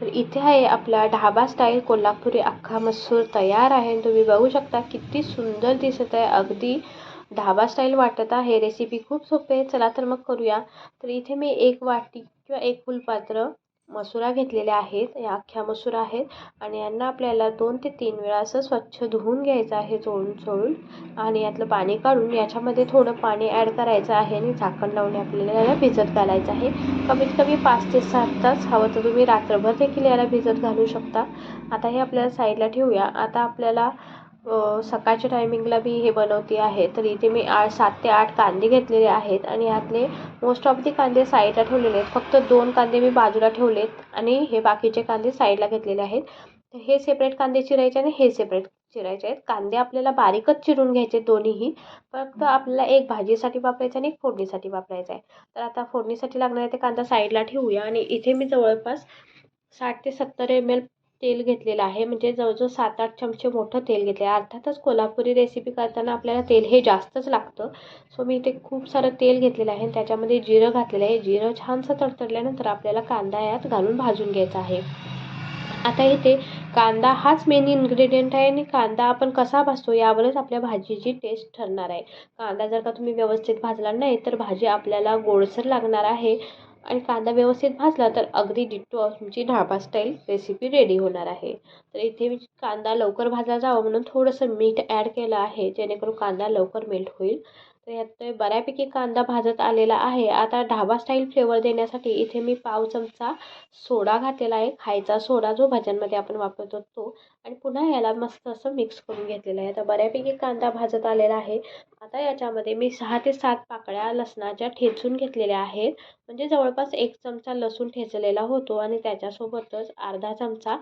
तर इथे आहे आपला ढाबा स्टाईल कोल्हापुरी अख्खा मसूर तयार आहे. तुम्ही बघू शकता किती सुंदर दिसत आहे. अगदी ढाबा स्टाईल वाटत आहे. रेसिपी खूप सोपी आहे. चला तर मग करूया. तर इथे मी एक वाटी किंवा एक फुलपात्र मसुरा घेतलेल्या आहेत. या अख्ख्या मसुरा आहेत आणि यांना आपल्याला दोन ते तीन वेळा असं स्वच्छ धुवून घ्यायचं आहे चोळून चोळून आणि यातलं पाणी काढून याच्यामध्ये थोडं पाणी ॲड करायचं आहे आणि झाकण लावून आपल्याला याला भिजत घालायचं आहे. कमीत कमी पाच ते सात तास हवं तर तुम्ही रात्रभर देखील याला भिजत घालू शकता. आता हे आपल्याला साईडला ठेवूया. आता आपल्याला सकाळच्या टायमिंगला मी हे बनवते आहे. तर इथे मी आठ सात ते आठ कांदे घेतलेले आहेत आणि यातले मोस्ट ऑफ दी कांदे साईडला ठेवलेले आहेत. फक्त दोन कांदे मी बाजूला ठेवलेत आणि हे बाकीचे कांदे साईडला घेतलेले आहेत. तर हे सेपरेट कांदे चिरायचे आणि हे सेपरेट चिरायचे आहेत. कांदे आपल्याला बारीकच चिरून घ्यायचे दोन्हीही. फक्त आपल्याला एक भाजीसाठी वापरायचं आणि एक फोडणीसाठी वापरायचं आहे. तर आता फोडणीसाठी लागणारे ते कांदा साईडला ठेवूया आणि इथे मी जवळपास साठ ते सत्तर एम एल तेल घेतलेलं आहे. म्हणजे जवळजवळ सात आठ चमचे मोठं तेल घेतले आहे अर्थातच कोल्हापुरी रेसिपी करताना आपल्याला तेल हे जास्तच लागतं. सो मी इथे खूप सारं तेल घेतलेलं आहे. त्याच्यामध्ये जिरं घातलेलं आहे. जिरं छानसं तडतडल्यानंतर आपल्याला कांदा यात घालून भाजून घ्यायचा आहे. आता इथे कांदा हाच मेन इन्ग्रेडियंट आहे आणि कांदा आपण कसा भाजतो यावरच आपल्या भाजीची टेस्ट ठरणार आहे. कांदा जर का तुम्ही व्यवस्थित भाजला नाही तर भाजी आपल्याला गोडसर लागणार आहे. आणि कांदा व्यवस्थित भाजला तर अगदी डिट्टो तुमची ढाबा स्टाईल रेसिपी रेडी होणार आहे. तर इथे मी कांदा लवकर भाजला जावा म्हणून थोडंसं मीठ ॲड केलं आहे जेणेकरून कांदा लवकर मेल्ट होईल. तर यात बऱ्यापैकी कांदा भाजत आलेला आहे. आता ढाबा स्टाईल फ्लेवर देण्यासाठी इथे मी पाव चमचा सोडा घातलेला आहे. खायचा सोडा जो भाज्यांमध्ये आपण वापरतो तो. आणि पुन्हा याला मस्त असं मिक्स करून घेतलेलं आहे. आता बऱ्यापैकी कांदा भाजत आलेला आहे. आता याच्यामध्ये मी सहा ते सात पाकळ्या लसणाच्या ठेचून घेतलेल्या आहेत. म्हणजे जवळपास एक चमचा लसूण ठेचलेला होतो आणि त्याच्यासोबतच अर्धा चमचा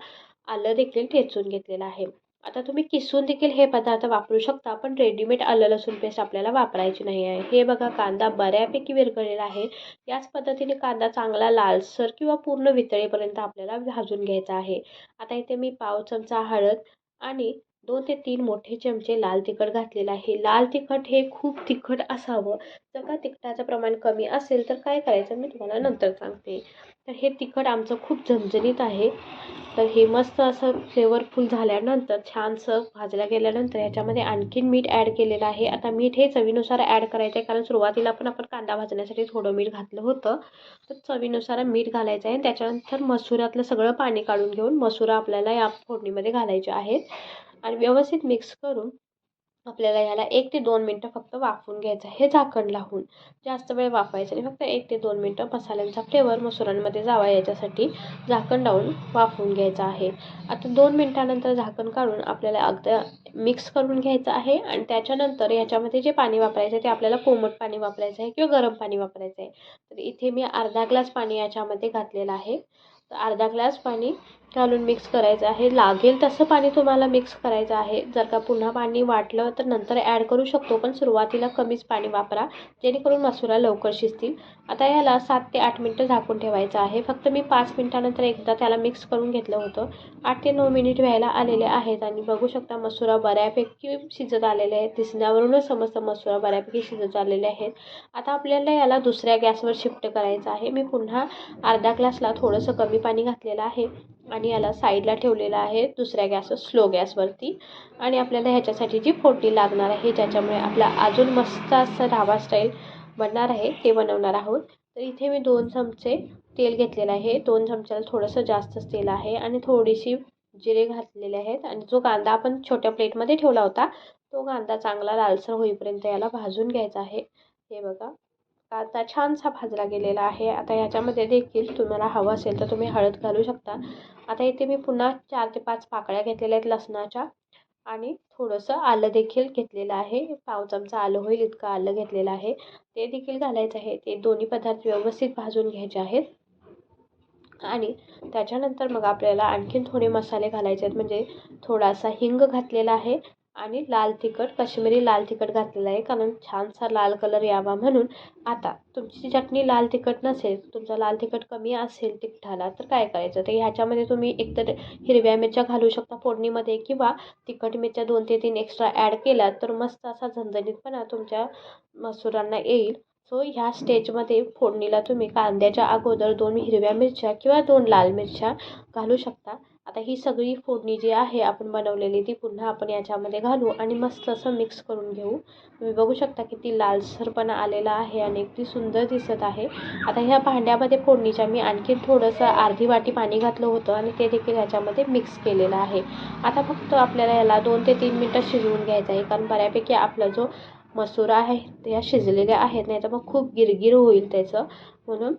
आलं देखील ठेचून घेतलेलं आहे. आता तुम्ही किसून देखील हे पदार्थ वापरू शकता पण रेडीमेड आलं लसूण पेस्ट आपल्याला वापरायची नाही आहे. हे बघा कांदा बऱ्यापैकी विरघळलेला आहे. याच पद्धतीने कांदा चांगला लालसर किंवा पूर्ण वितळेपर्यंत आपल्याला भाजून घ्यायचा आहे. आता इथे मी पाव चमचा हळद आणि दोन ते तीन मोठे चमचे लाल तिखट घातलेलं आहे. लाल तिखट हे खूप तिखट असावं. जर का तिखटाचं प्रमाण कमी असेल तर काय करायचं? मी तुम्हाला नंतर सांगते. तर हे तिखट आमचं खूप झणझणीत आहे. तर हे मस्त असं फ्लेवरफुल झाल्यानंतर छानसं भाजल्या गेल्यानंतर ह्याच्यामध्ये आणखीन मीठ ॲड केलेलं आहे. आता मीठ हे चवीनुसार ॲड करायचं आहे कारण सुरुवातीला पण आपण कांदा भाजण्यासाठी थोडं मीठ घातलं होतं. तर चवीनुसार मीठ घालायचं आहे त्याच्यानंतर मसुरातलं सगळं पाणी काढून घेऊन मसुरा आपल्याला या फोडणीमध्ये घालायचे आहेत. आणि व्यवस्थित मिक्स करून आपल्याला याला एक ते दोन मिनटं फक्त वाफवून घ्यायचं हे झाकण लावून जास्त वेळ वाफवायचं नाही. फक्त एक ते दोन मिनटं मसाल्यांचा फ्लेवर मसुरांमध्ये जावा याच्यासाठी झाकण लावून वाफवून घ्यायचं आहे. आता दोन मिनटानंतर झाकण काढून आपल्याला अगदी मिक्स करून घ्यायचं आहे आणि त्याच्यानंतर याच्यामध्ये जे पाणी वापरायचं आहे ते आपल्याला कोमट पाणी वापरायचं आहे किंवा गरम पाणी वापरायचं आहे. तर इथे मी अर्धा ग्लास पाणी याच्यामध्ये घातलेलं आहे. तर अर्धा ग्लास पाणी घालून मिक्स करायचं आहे. लागेल तसं पाणी तुम्हाला मिक्स करायचं आहे. जर का पुन्हा पाणी वाटलं तर नंतर ॲड करू शकतो पण सुरुवातीला कमीच पाणी वापरा जेणेकरून मसुरा लवकर शिजतील. आता याला सात ते आठ मिनटं झाकून ठेवायचं आहे. फक्त मी पाच मिनटानंतर एकदा त्याला मिक्स करून घेतलं होतं. आठ ते नऊ मिनिट व्हायला आलेले आहेत आणि बघू शकता मसुरा बऱ्यापैकी शिजत आलेले आहेत. दिसण्यावरूनच समजतं मसुरा बऱ्यापैकी शिजत आलेले आहेत. आता आपल्याला याला दुसऱ्या गॅसवर शिफ्ट करायचं आहे. मी पुन्हा अर्धा ग्लासला थोडंसं कमी पाणी घातलेलं आहे. आणि याला साईडला ठेवलेला आहे दुसऱ्या गॅसवर स्लो गॅसवरती. आणि आपल्याला ह्याच्यासाठी जी फोडणी लागणार आहे ज्याच्यामुळे आपला अजून मस्त असं ढाबा स्टाईल बनणार आहे ते बनवणार आहोत. तर इथे मी दोन चमचे तेल घेतलेलं आहे. दोन चमच्याला थोडंसं जास्तच तेल आहे आणि थोडीशी जिरे घातलेले आहेत. आणि जो कांदा आपण छोट्या प्लेटमध्ये ठेवला होता तो कांदा चांगला लालसर होईपर्यंत याला भाजून घ्यायचा आहे. हे बघा. आता छानसा भाजला गेलेला आहे. आता ह्याच्यामध्ये देखील तुम्हाला हवं असेल तर तुम्ही हळद घालू शकता. आता इथे मी पुन्हा चार ते पाच पाकळ्या घेतलेल्या आहेत लसणाच्या. आणि थोडंसं आलं देखील घेतलेलं आहे. पाव चमचा आलं होईल इतकं आलं घेतलेलं आहे. ते देखील घालायचं आहे. ते दोन्ही पदार्थ व्यवस्थित भाजून घ्यायचे आहेत. आणि त्याच्यानंतर मग आपल्याला आणखीन थोडे मसाले घालायचे आहेत. म्हणजे थोडासा हिंग घातलेला आहे. आणि लाल तिखट कश्मीरी लाल तिखट घातलेलं आहे. कारण छानसा लाल कलर यावा म्हणून आता तुमची चटणी लाल तिखट नसेल तुमचा लाल तिखट कमी असेल तिखटाला तर काय करायचं? तर ह्याच्यामध्ये तुम्ही एकतर हिरव्या मिरच्या घालू शकता फोडणीमध्ये किंवा तिखट मिरच्या दोन ते तीन एक्स्ट्रा ॲड केल्या तर मस्त असा झणझणीतपणा तुमच्या मसुरांना येईल. सो ह्या स्टेजमध्ये फोडणीला तुम्ही कांद्याच्या अगोदर दोन हिरव्या मिरच्या किंवा दोन लाल मिरच्या घालू शकता. आता ही सगळी फोडणी जी आहे आपण बनवलेली ती पुन्हा आपण याच्यामध्ये घालू आणि मस्त असं मिक्स करून घेऊ. तुम्ही बघू शकता किती लालसरपणा आलेला आहे आणि अगदी सुंदर दिसत आहे. आता ह्या भांड्यामध्ये फोडणीच्या मी आणखी थोडंसं अर्धी वाटी पाणी घातलं होतं आणि ते देखील ह्याच्यामध्ये मिक्स केलेलं आहे. आता फक्त आपल्याला याला दोन ते तीन मिनटं शिजवून घ्यायचं आहे कारण बऱ्यापैकी आपला जो मसूर आहे त्या शिजलेल्या आहेत नाही तर मग खूप गिरगिर होईल त्याचं. म्हणून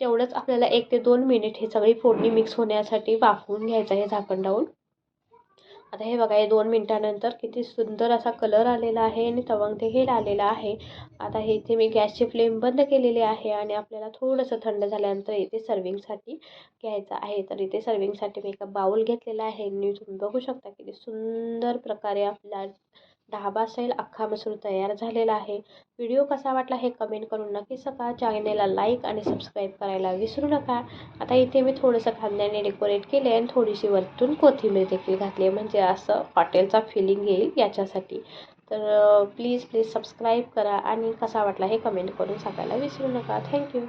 तेवढंच आपल्याला एक ते दोन मिनिट हे सगळी फोडणी मिक्स होण्यासाठी वाफवून घ्यायचं आहे झाकण लावून आता हे बघा हे दोन मिनटानंतर किती सुंदर असा कलर आलेला आहे आणि तवंग देखील आलेला आहे. आता हे इथे मी गॅसची फ्लेम बंद केलेली आहे आणि आपल्याला थोडंसं थंड झाल्यानंतर इथे सर्विंगसाठी घ्यायचं आहे. तर इथे सर्विंगसाठी मी एका बाउल घेतलेला आहे. आणि तुम्ही बघू शकता किती सुंदर प्रकारे आपला ढाबा सैल अख्खा मसूर तयार झालेला आहे. व्हिडिओ कसा वाटला हे कमेंट करून नक्की सका चॅनेलला लाईक आणि सबस्क्राईब करायला विसरू नका. आता इथे मी थोडंसं कांद्याने डेकोरेट केले आणि थोडीशी वरतून कोथिंबीर देखील घातली म्हणजे असं हॉटेलचा फिलिंग येईल याच्यासाठी. तर प्लीज प्लीज सबस्क्राईब करा आणि कसा वाटला हे कमेंट करून सांगायला विसरू नका. थँक्यू